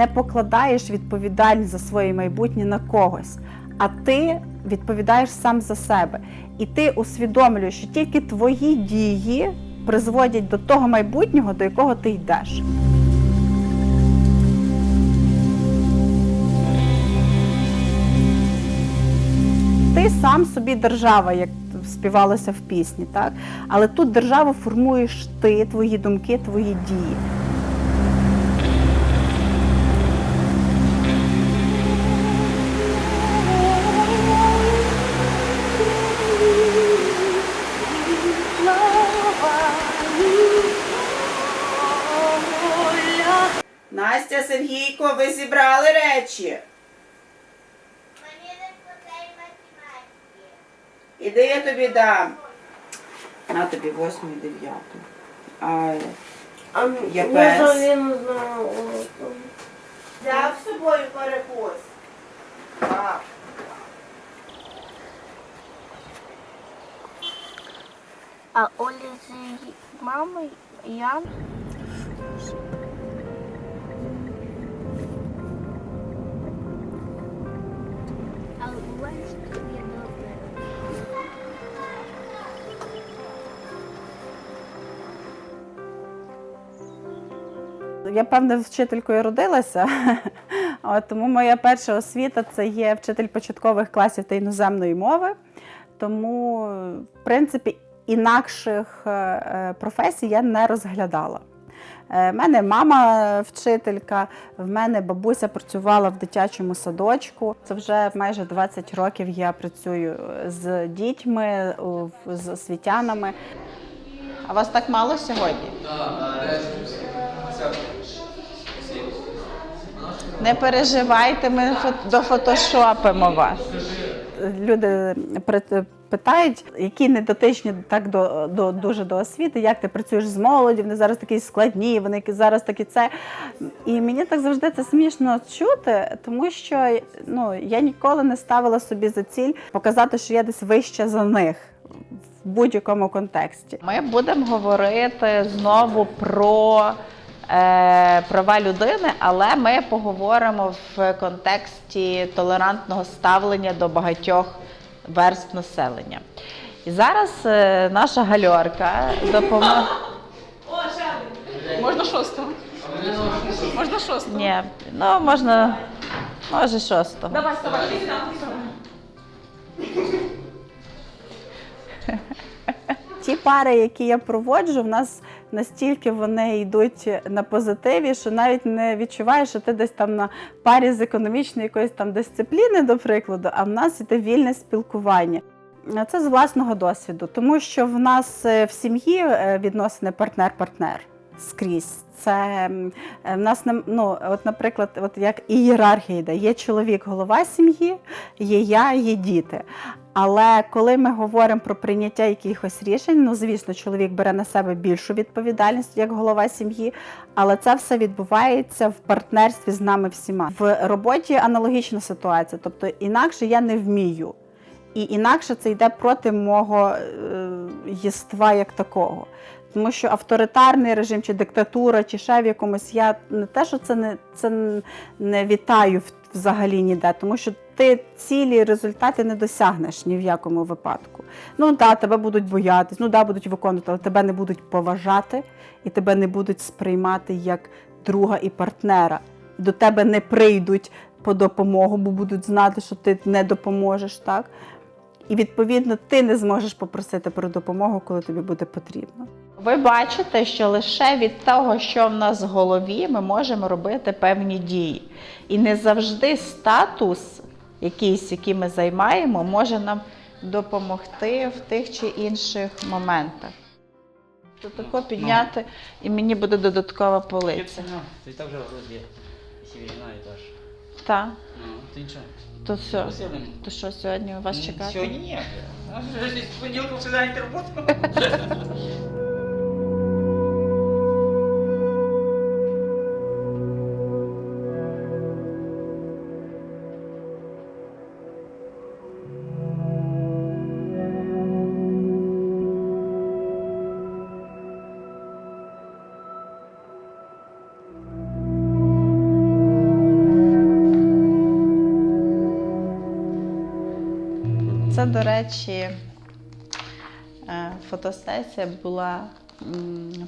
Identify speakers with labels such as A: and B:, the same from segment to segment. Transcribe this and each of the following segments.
A: не покладаєш відповідальність за своє майбутнє на когось, а ти відповідаєш сам за себе. І ти усвідомлюєш, що тільки твої дії призводять до того майбутнього, до якого ти йдеш. Ти сам собі держава, як співалося в пісні, так? Але тут державу формуєш ти, твої думки, твої дії.
B: Настя, Сергійко, ви зібрали речі.
C: Мені не подай математики.
B: Іди я тобі дам. На тобі восьму і дев'яту. А
C: А
B: Я
C: я
B: пес.
C: не знаю
B: взяв з собою перекус. Так.
C: А Оля з мамою я
A: Я певне вчителькою родилася, от, тому моя перша освіта це є вчитель початкових класів та іноземної мови. Тому, в принципі, інакших е, е, професій я не розглядала. У мене мама вчителька, в мене бабуся працювала в дитячому садочку. Це вже майже 20 років я працюю з дітьми, з освітянами. А вас так мало сьогодні? Не переживайте, ми фо- дофотошопимо вас. Люди питають, які не дотичні так до, до дуже до освіти, як ти працюєш з молоді, вони зараз такі складні, вони зараз такі це. І мені так завжди це смішно чути, тому що ну, я ніколи не ставила собі за ціль показати, що я десь вище за них. В будь-якому контексті ми будемо говорити знову про права людини, але ми поговоримо в контексті толерантного ставлення до багатьох верств населення. І зараз е, наша гальорка допоможе.
D: Можна шостого. Можна шостого.
A: Ні, ну можна, може шостого.
D: Давай, давай.
A: Ті пари, які я проводжу, в нас настільки вони йдуть на позитиві, що навіть не відчуваєш, що ти десь там на парі з економічної якоїсь там дисципліни, до прикладу, а в нас іде вільне спілкування. Це з власного досвіду, тому що в нас е, в сім'ї е, відносини партнер-партнер скрізь. Це е, в нас ну, от, наприклад, от як ієрархія йде. Є чоловік, голова сім'ї, є я, є діти. Але коли ми говоримо про прийняття якихось рішень, ну звісно, чоловік бере на себе більшу відповідальність як голова сім'ї, але це все відбувається в партнерстві з нами всіма. В роботі аналогічна ситуація, тобто інакше я не вмію. І інакше це йде проти мого е, єства як такого. Тому що авторитарний режим, чи диктатура, чи ще в якомусь я не те, що це не це не вітаю взагалі ніде, тому що ти цілі результати не досягнеш ні в якому випадку. Ну да, тебе будуть боятись, ну да, будуть виконувати, але тебе не будуть поважати і тебе не будуть сприймати як друга і партнера. До тебе не прийдуть по допомогу, бо будуть знати, що ти не допоможеш, так? І відповідно ти не зможеш попросити про допомогу, коли тобі буде потрібно. Ви бачите, що лише від того, що в нас в голові, ми можемо робити певні дії. І не завжди статус, якийсь, який ми займаємо, може нам допомогти в тих чи інших моментах. То тако підняти, і мені буде додаткова полиця.
E: Ну, ти так вже сім'яна і теж.
A: Так,
E: Ну, ти нічого.
A: то все. То що сьогодні у вас чекати?
E: Сьогодні ні. З понеділка все зайняти роботу.
A: до речі, е, фотосесія була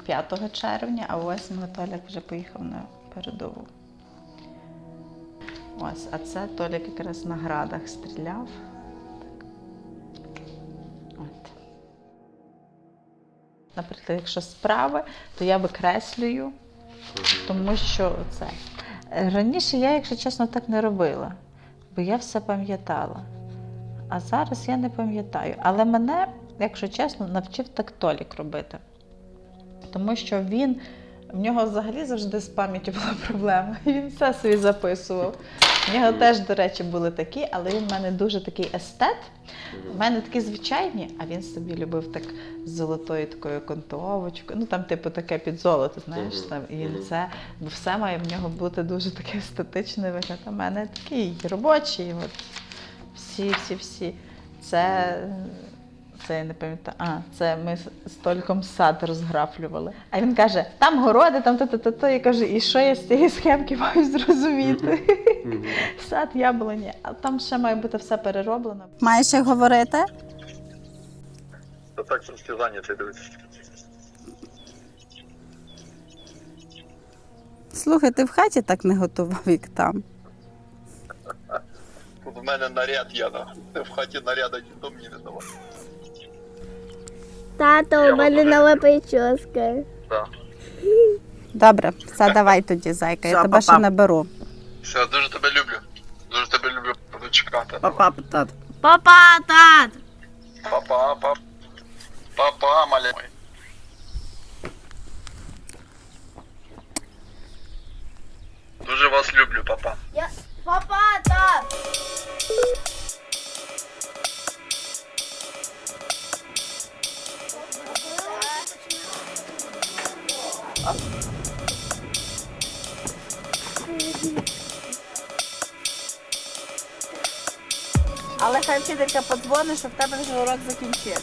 A: 5 червня, а 8 Толік вже поїхав на передову. Ось, а це Толік якраз на градах стріляв. От. Наприклад, якщо справи, то я викреслюю, тому що це. Раніше я, якщо чесно, так не робила, бо я все пам'ятала. А зараз я не пам'ятаю. Але мене, якщо чесно, навчив так Толік робити. Тому що він, в нього взагалі завжди з пам'яттю була проблема. Він все собі записував. В нього теж, до речі, були такі, але він в мене дуже такий естет. У мене такі звичайні, а він собі любив так з золотою такою контовочкою. Ну там, типу, таке під золото, знаєш, там і це, бо все має в нього бути дуже такий естетичний вигляд. А в мене такий робочий. От. Всі, всі, всі. Це. Це я не пам'ятаю. А, це ми з- Тольком сад розграфлювали. А він каже: там городи, там то-то-то. Я кажу, і що я з цієї схемки маю зрозуміти? Сад, яблуні, а там ще має бути все перероблено. Маєш як говорити?
F: Та так трошки зайнятий дивитися.
A: Слухай, ти в хаті так не готував, як там.
F: Тут в мене наряд є, на. в хаті наряда ніхто мені не давав.
C: Тато, у мене нова прическа.
F: Да.
A: Добре, все, давай тоді, зайка, я
B: Все,
A: тебе ще
B: па-па.
A: наберу.
F: Все, дуже тебе люблю. Дуже тебе люблю. Буду чекати.
B: Папа, тат.
C: Папа, тат!
F: Папа, пап. Папа, маля. Дуже вас люблю, папа.
C: Я... Папа, тат!
A: Але хай вчителька подзвонить, що в тебе вже урок закінчився.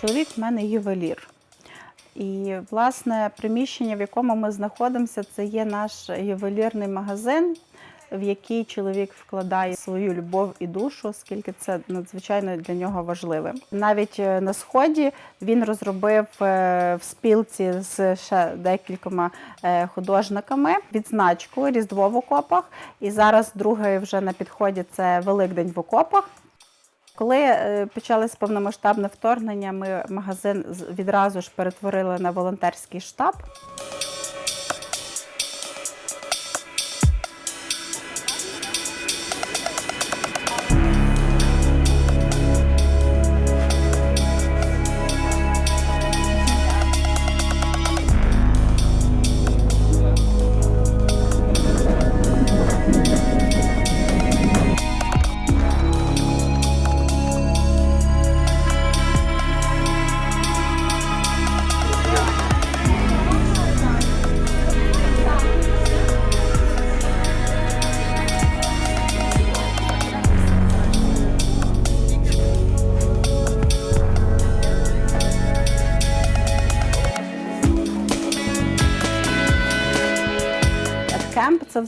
A: Чоловік в мене ювелір. І, власне, приміщення, в якому ми знаходимося, це є наш ювелірний магазин, в який чоловік вкладає свою любов і душу, оскільки це надзвичайно для нього важливе. Навіть е, на сході він розробив е, в спілці з ще декількома е, художниками відзначку Різдво в окопах. І зараз другий вже на підході це Великдень в окопах. Коли е, почалось повномасштабне вторгнення, ми магазин відразу ж перетворили на волонтерський штаб.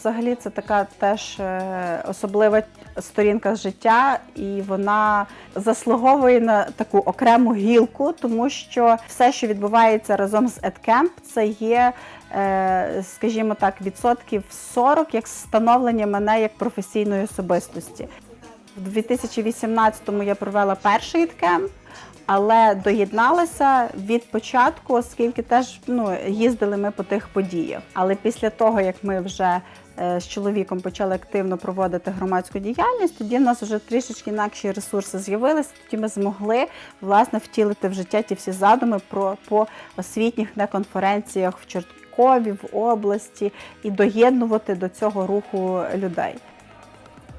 A: Взагалі це така теж е, особлива сторінка життя, і вона заслуговує на таку окрему гілку, тому що все, що відбувається разом з EdCamp, це є, е, скажімо так, відсотків 40 як становлення мене як професійної особистості. В 2018-му я провела перший EdCamp, але доєдналася від початку, оскільки теж ну, їздили ми по тих подіях. Але після того, як ми вже з чоловіком почали активно проводити громадську діяльність, тоді в нас вже трішечки інакші ресурси з'явилися. Тоді ми змогли власне втілити в життя ті всі задуми про по освітніх на конференціях в Чорткові, в області і доєднувати до цього руху людей.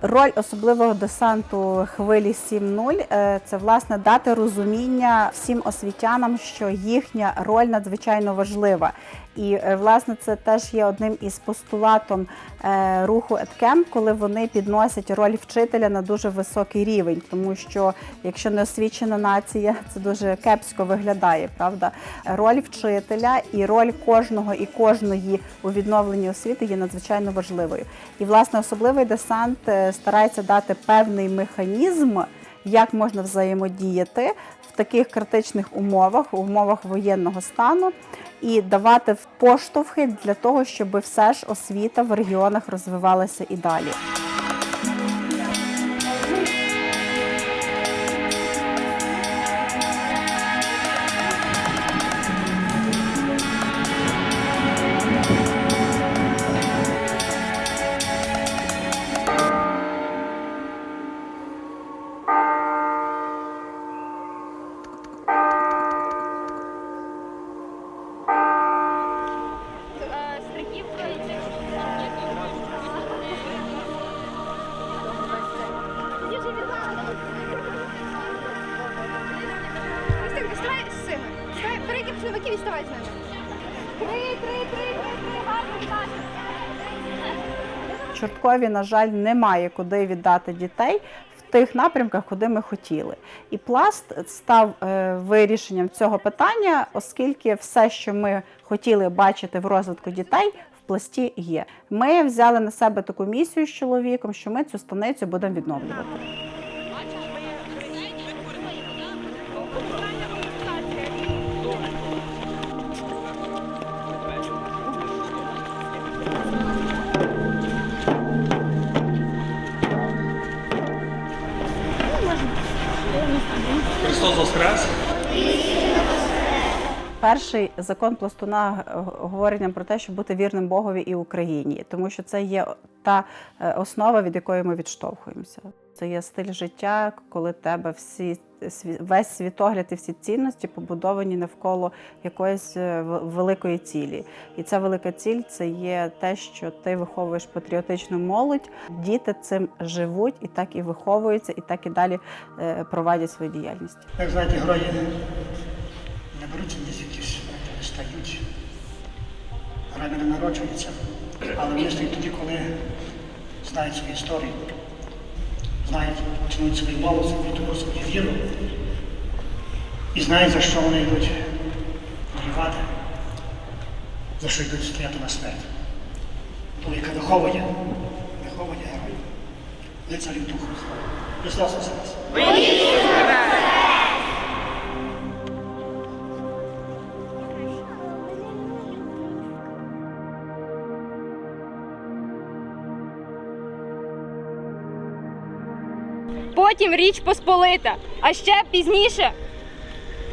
A: Роль особливого десанту хвилі 7.0 е, це власне дати розуміння всім освітянам, що їхня роль надзвичайно важлива. І е, власне це теж є одним із постулатом е, руху EdCamp, коли вони підносять роль вчителя на дуже високий рівень, тому що якщо не освічена нація, це дуже кепсько виглядає, правда? Роль вчителя і роль кожного і кожної у відновленні освіти є надзвичайно важливою. І власне особливий десант е, старається дати певний механізм, як можна взаємодіяти в таких критичних умовах, в умовах воєнного стану, і давати поштовхи для того, щоб все ж освіта в регіонах розвивалася і далі. Чорткові, на жаль, немає куди віддати дітей в тих напрямках, куди ми хотіли. І пласт став е, вирішенням цього питання, оскільки все, що ми хотіли бачити в розвитку дітей. в Пласті є. Ми взяли на себе таку місію з чоловіком, що ми цю станицю будемо відновлювати.
G: Христос Воскрес!
A: Перший закон пластуна говорить про те, щоб бути вірним Богові і Україні, тому що це є та е, основа, від якої ми відштовхуємося. Це є стиль життя, коли тебе всі весь світогляд і всі цінності побудовані навколо якоїсь е, великої цілі. І ця велика ціль це є те, що ти виховуєш патріотичну молодь. Діти цим живуть і так і виховуються, і так і далі е, проводять свою діяльність.
H: Як знаєте, герої не беруться ні звідки стають. Герої не народжуються, але вони стають тоді, коли знають свою історію, знають, чують свої свою культуру, свою віру і знають, за що вони йдуть воювати, за що йдуть стояти на смерть. То, яка виховує, виховує героїв. Лицарів духу. Христос Воскрес!
I: Потім Річ Посполита, а ще пізніше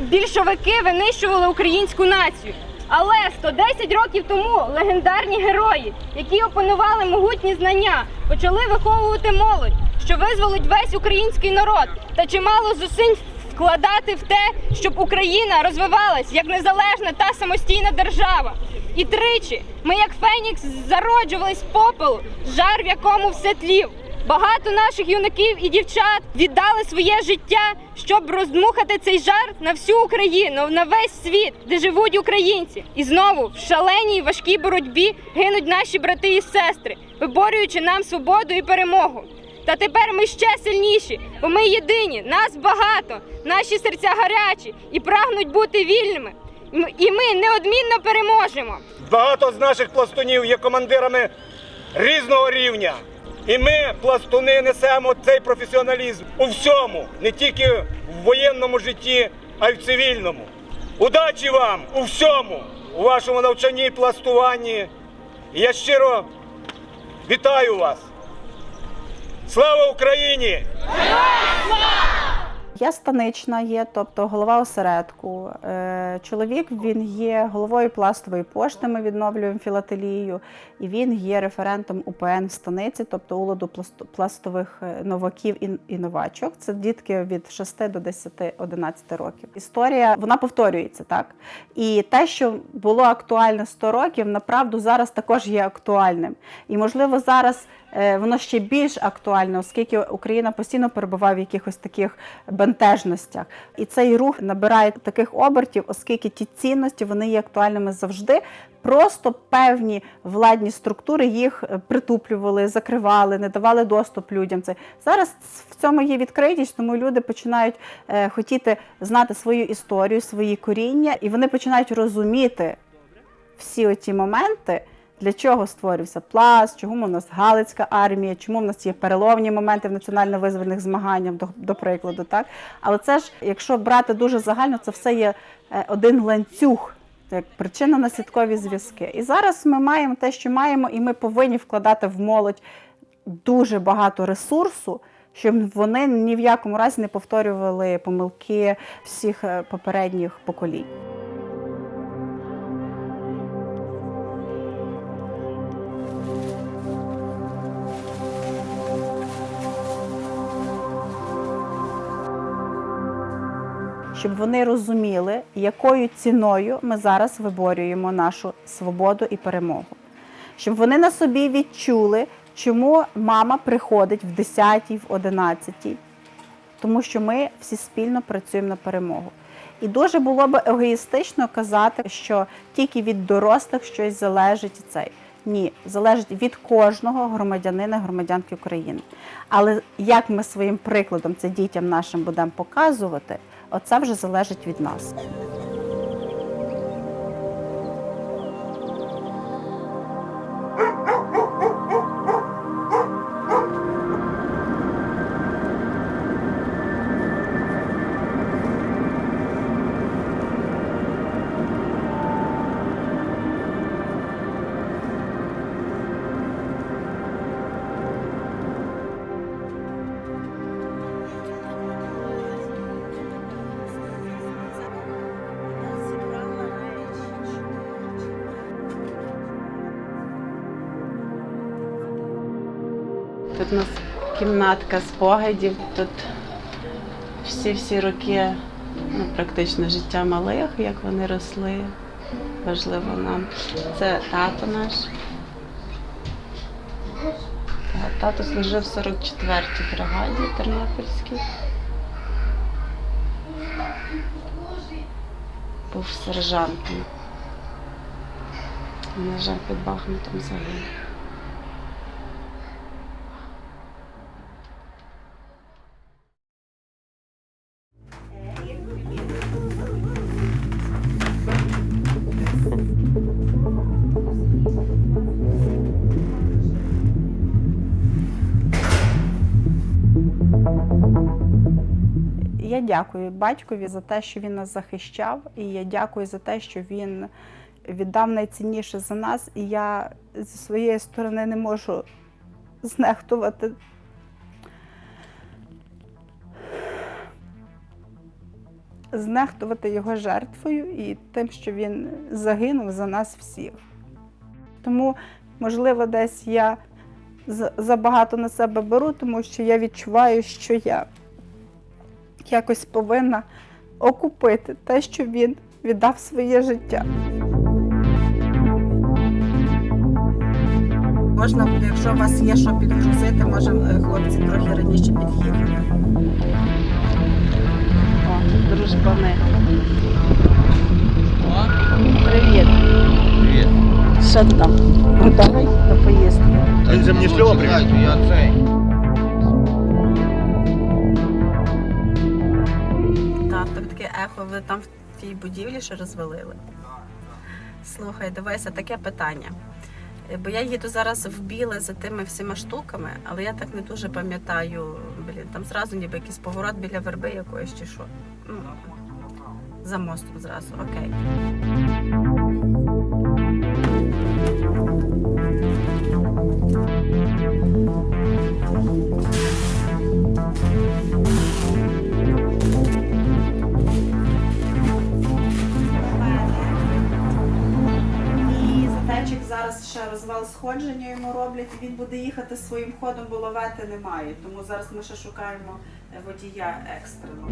I: більшовики винищували українську націю. Але 110 років тому легендарні герої, які опанували могутні знання, почали виховувати молодь, що визволить весь український народ та чимало зусиль вкладати в те, щоб Україна розвивалась як незалежна та самостійна держава. І тричі ми, як Фенікс, зароджувались попелу, жар в якому все тлів. Багато наших юнаків і дівчат віддали своє життя, щоб роздмухати цей жар на всю Україну, на весь світ, де живуть українці. І знову в шаленій важкій боротьбі гинуть наші брати і сестри, виборюючи нам свободу і перемогу. Та тепер ми ще сильніші, бо ми єдині, нас багато, наші серця гарячі і прагнуть бути вільними. І ми неодмінно переможемо.
J: Багато з наших пластунів є командирами різного рівня. І ми, пластуни, несемо цей професіоналізм у всьому, не тільки в воєнному житті, а й в цивільному. Удачі вам у всьому, у вашому навчанні і пластуванні. Я щиро вітаю вас. Слава Україні!
A: Я станична є, тобто голова осередку. Е, Чоловік він є головою пластової пошти. Ми відновлюємо філателію, і він є референтом УПН в станиці, тобто уладу пласт- пластових е, новаків і, і новачок. Це дітки від 6 до 10-11 років. Історія вона повторюється так. І те, що було актуальне 100 років, направду зараз також є актуальним. І можливо зараз е, воно ще більш актуальне, оскільки Україна постійно перебуває в якихось таких бентежностях. І цей рух набирає таких обертів, оскільки ті цінності вони є актуальними завжди. Просто певні владні структури їх е, притуплювали, закривали, не давали доступ людям. Це зараз в цьому є відкритість, тому люди починають е, хотіти знати свою історію, свої коріння, і вони починають розуміти всі оті моменти, Для чого створився пласт, чому в нас Галицька армія, чому в нас є переломні моменти в національно-визвольних змаганнях, до, до прикладу, так? Але це ж, якщо брати дуже загально, це все є е, один ланцюг, як причинно-наслідкові зв'язки. І зараз ми маємо те, що маємо, і ми повинні вкладати в молодь дуже багато ресурсу, щоб вони ні в якому разі не повторювали помилки всіх е, попередніх поколінь. Щоб вони розуміли, якою ціною ми зараз виборюємо нашу свободу і перемогу. Щоб вони на собі відчули, чому мама приходить в 10, й в 11, тому що ми всі спільно працюємо на перемогу. І дуже було б егоїстично казати, що тільки від дорослих щось залежить цей. Ні, залежить від кожного громадянина, громадянки України. Але як ми своїм прикладом це дітям нашим будемо показувати, оце вже залежить від нас. Тут у нас кімнатка спогадів. Тут всі-всі роки, ну, практично життя малих, як вони росли. Важливо нам. Це тато наш. Тато служив в 44-й бригаді Тернопільській. Був сержантом. На жаль, під Бахмутом загинув. Дякую батькові за те, що він нас захищав, і я дякую за те, що він віддав найцінніше за нас. І я зі своєї сторони не можу знехтувати. Знехтувати його жертвою і тим, що він загинув за нас всіх. Тому, можливо, десь я забагато на себе беру, тому що я відчуваю, що я якось повинна окупити те, що він віддав своє життя. Можна, якщо у вас є що підгрузити, можемо хлопці трохи раніше під'їхати. О, дружбани. Привіт.
G: Привіт.
A: Що там? Готовий до поїздки?
G: Він же мені привіт. Я цей.
A: Ехо, ви там в тій будівлі ще розвалили. Слухай, дивися, таке питання. Е, Бо я їду зараз в біле за тими всіма штуками, але я так не дуже пам'ятаю. Блін, там зразу ніби якийсь поворот біля верби якоїсь чи що. Ну, за мостом зразу, окей. Він буде їхати своїм ходом, бо лавети немає. Тому зараз ми ще шукаємо е, водія екстрено.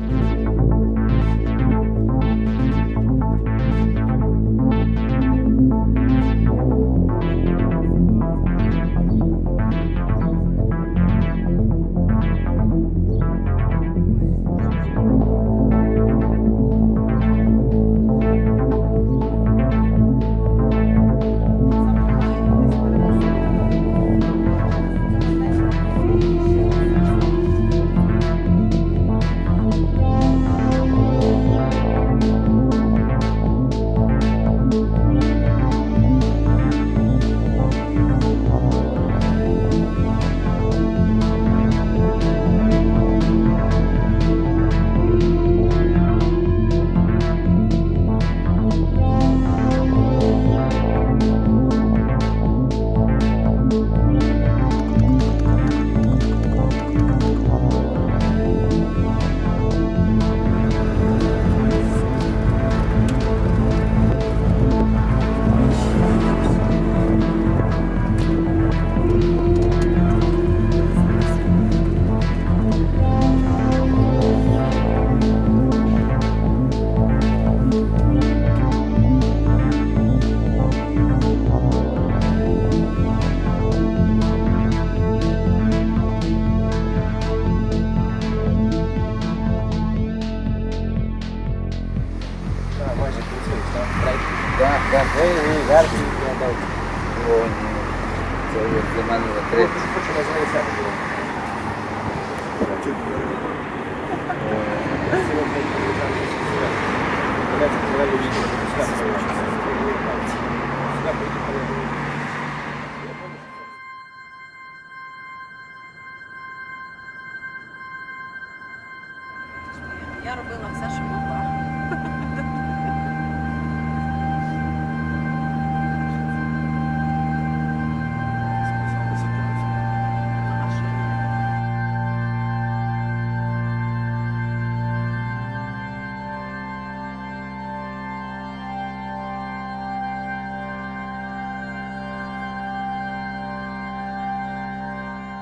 A: Я робила все, що могла.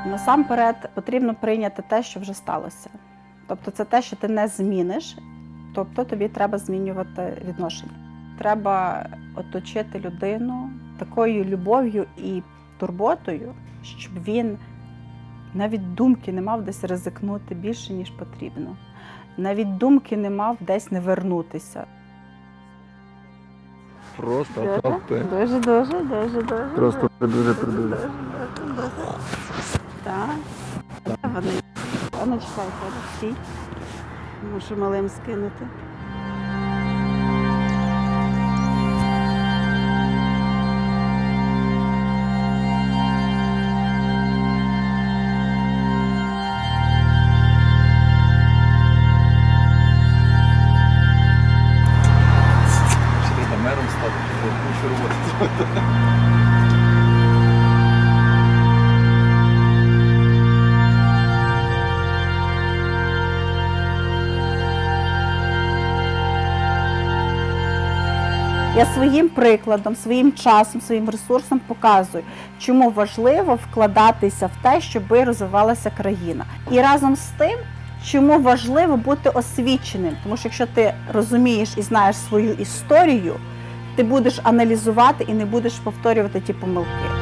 A: Насамперед потрібно прийняти те, що вже сталося. Тобто це те, що ти не зміниш, тобто тобі треба змінювати відношення. Треба оточити людину такою любов'ю і турботою, щоб він навіть думки не мав десь ризикнути більше, ніж потрібно. Навіть думки не мав десь не вернутися.
G: Просто
A: Дуже, дуже, дуже, дуже, дуже.
G: Просто дуже придуже.
A: Так. Ну чекайте, стій. Мушу малим скинути. Я своїм прикладом, своїм часом, своїм ресурсом показую, чому важливо вкладатися в те, щоб розвивалася країна. І разом з тим, чому важливо бути освіченим, тому що якщо ти розумієш і знаєш свою історію, ти будеш аналізувати і не будеш повторювати ті помилки.